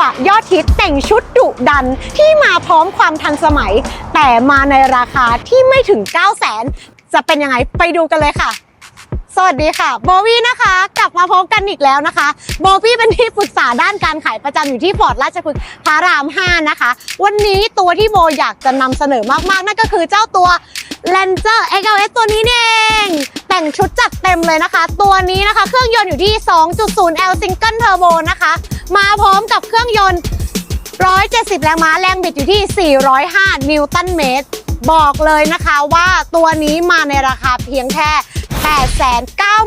บะยอดฮิตแต่งชุดดุดันที่มาพร้อมความทันสมัย แต่มาในราคาที่ไม่ถึง 9 0 0 0 0 0จะเป็นยังไงไปดูกันเลยค่ะสวัสดีค่ะโบวี่นะคะ กลับมาพบกันอีกแล้วนะคะโบวี่เป็นที่ปรึกษาด้านการขายประจำอยู่ที่พอร์ตราชพฤกษ์พระราม 5 นะคะ วันนี้ตัวที่โบอยากจะนำเสนอมากๆ นั่นก็คือเจ้าตัว Ranger XLS ตัวนี้เอง งชุดจัดเต็มเลยนะคะ ตัวนี้นะคะเครื่องยนต์อยู่ที่ 2.0L Single Turbo นะคะ มาพร้อมกับเครื่องยนต์ 170 แรงม้าแรงบิดอยู่ที่ 405 นิวตันเมตร บอกเลยนะคะว่าตัวนี้มาในราคาเพียงแค่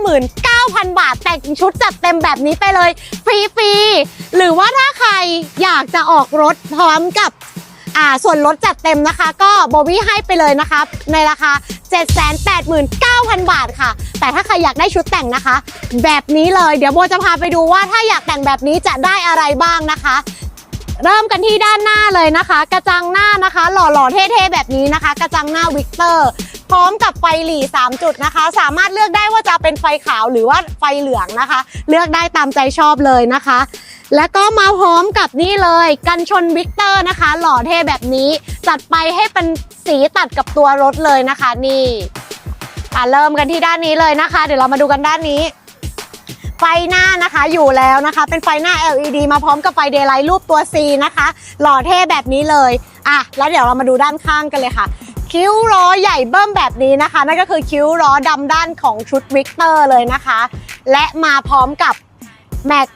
899,000 บาท แต่งชุดจัดเต็มแบบนี้ไปเลย ฟรี ๆ หรือว่าถ้าใครอยากจะออกรถพร้อมกับ อ่าส่วนลดจัดเต็มนะคะ ก็โบวี่ให้ไปเลยนะคะ ในราคา 789,000 บาทค่ะ แต่ถ้าใครอยากได้ชุดแต่งนะคะ แบบนี้เลยเดี๋ยวโบจะพาไปดูว่าถ้าอยากแต่งแบบนี้จะได้อะไรบ้างนะคะ เริ่มกันที่ด้านหน้าเลยนะคะ กระจังหน้านะคะ หล่อๆเท่ๆแบบนี้นะคะ กระจังหน้าวิกเตอร์พร้อมกับไฟหลี3 จุดนะคะ สามารถเลือกได้ว่าจะเป็นไฟขาวหรือว่าไฟเหลืองนะคะ เลือกได้ตามใจชอบเลยนะคะ แล้วก็มาพร้อมกับนี่เลยกันชนวิกเตอร์นะคะ หล่อเท่แบบนี้จัดไปให้เป็นสีตัดกับตัวรถเลยนะคะนี่อะเริ่มกันที่ด้านนี้เลยนะคะ เดี๋ยวเรามาดูกันด้านนี้ ไฟหน้านะคะอยู่แล้วนะคะ เป็นไฟหน้า LED มาพร้อมกับไฟเดย์ไลท์รูปตัว C นะคะ หล่อเท่แบบนี้เลยอะแล้วเดี๋ยวเรามาดูด้านข้างกันเลยค่ะคิ้วล้อใหญ่เบิ้มแบบนี้นะคะ นั่นก็คือคิ้วล้อดำด้านของชุดวิกเตอร์เลยนะคะ และมาพร้อมกับแม็ก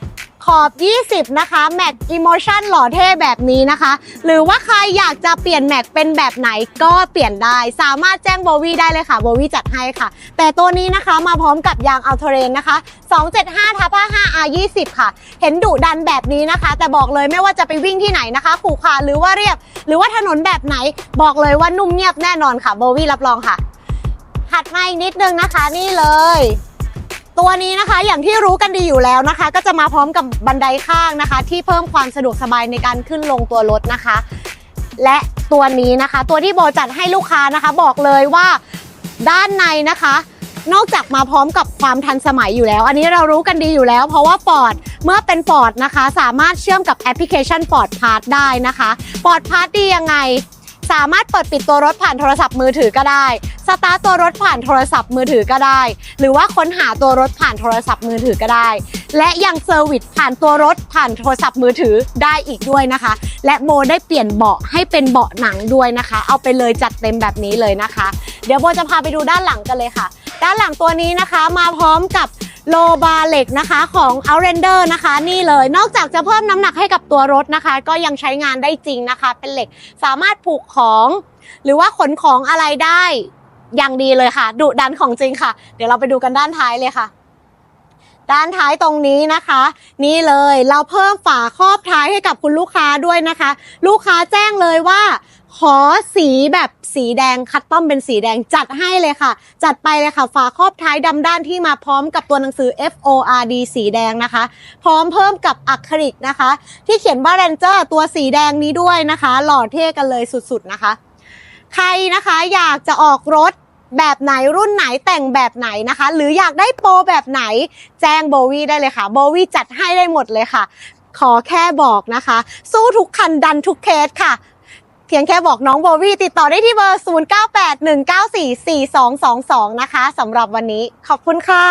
ขอบ 20 นะคะ แม็กอิโมชันหล่อเท่แบบนี้นะคะ หรือว่าใครอยากจะเปลี่ยนแม็กเป็นแบบไหนก็เปลี่ยนได้ สามารถแจ้งโบวี่ได้เลยค่ะโบวี่จัดให้ค่ะ แต่ตัวนี้นะคะมาพร้อมกับยางอัลเทเรนนะคะ 275ทับ5 R20 ค่ะ เห็นดุดันแบบนี้นะคะ แต่บอกเลยไม่ว่าจะไปวิ่งที่ไหนนะคะขู่ขาหรือว่าเรียบ หรือว่าถนนแบบไหน บอกเลยว่านุ่มเงียบแน่นอนค่ะโบวี่รับรองค่ะถัดมาอีกนิดนึงนะคะนี่เลย ตัวนี้นะคะอย่างที่รู้กันดีอยู่แล้วนะคะ ก็จะมาพร้อมกับบันไดข้างนะคะ ที่เพิ่มความสะดวกสบายในการขึ้นลงตัวรถนะคะ และตัวนี้นะคะ ตัวที่โบจัดให้ลูกค้านะคะ บอกเลยว่าด้านในนะคะ นอกจากมาพร้อมกับความทันสมัยอยู่แล้ว อันนี้เรารู้กันดีอยู่แล้ว เพราะว่า Ford เมื่อเป็น Ford นะคะ สามารถเชื่อมกับแอปพลิเคชัน Ford Pass ได้นะคะ Ford Pass ดียังไง สามารถเปิดปิดตัวรถผ่านโทรศัพท์มือถือก็ได้ สตาร์ทตัวรถผ่านโทรศัพท์มือถือก็ได้ หรือว่าค้นหาตัวรถผ่านโทรศัพท์มือถือก็ได้ และยังเซอร์วิสผ่านตัวรถผ่านโทรศัพท์มือถือได้อีกด้วยนะคะ และโบได้เปลี่ยนเบาะให้เป็นเบาะหนังด้วยนะคะ เอาไปเลยจัดเต็มแบบนี้เลยนะคะ เดี๋ยวโบจะพาไปดูด้านหลังกันเลยค่ะ ด้านหลังตัวนี้นะคะมาพร้อมกับ โลบาเหล็กนะคะของ Outlander นะคะ นี่เลยนอกจากจะเพิ่มน้ำหนักให้กับตัวรถนะคะ ก็ยังใช้งานได้จริงนะคะ เป็นเหล็กสามารถผูกของ หรือว่าขนของอะไรได้อย่างดีเลยค่ะ ดุดันของจริงค่ะ เดี๋ยวเราไปดูกันด้านท้ายเลยค่ะ ด้านท้ายตรงนี้นะคะ นี่เลยเราเพิ่มฝาครอบท้ายให้กับคุณลูกค้าด้วยนะคะ ลูกค้าแจ้งเลยว่า ขอสีแบบสีแดงคัดต้อมเป็นสีแดงจัดให้เลยค่ะ จัดไปเลยค่ะฝาครอบท้ายดำด้านที่มาพร้อมกับตัวหนังสือ F O R D สีแดงนะคะ พร้อมเพิ่มกับอะคริลิกนะคะ ที่เขียนว่า Ranger ตัวสีแดงนี้ด้วยนะคะ หล่อเท่กันเลยสุดๆนะคะ ใครนะคะอยากจะออกรถแบบไหนรุ่นไหนแต่งแบบไหนนะคะ หรืออยากได้โปรแบบไหนแจ้งโบวี่ได้เลยค่ะโบวี่จัดให้ได้หมดเลยค่ะ ขอแค่บอกนะคะ สู้ทุกคันดันทุกเคสค่ะ เพียงแค่บอกน้องโบวี่ติดต่อได้ที่เบอร์ 0981944222 นะคะสำหรับวันนี้ขอบคุณค่ะ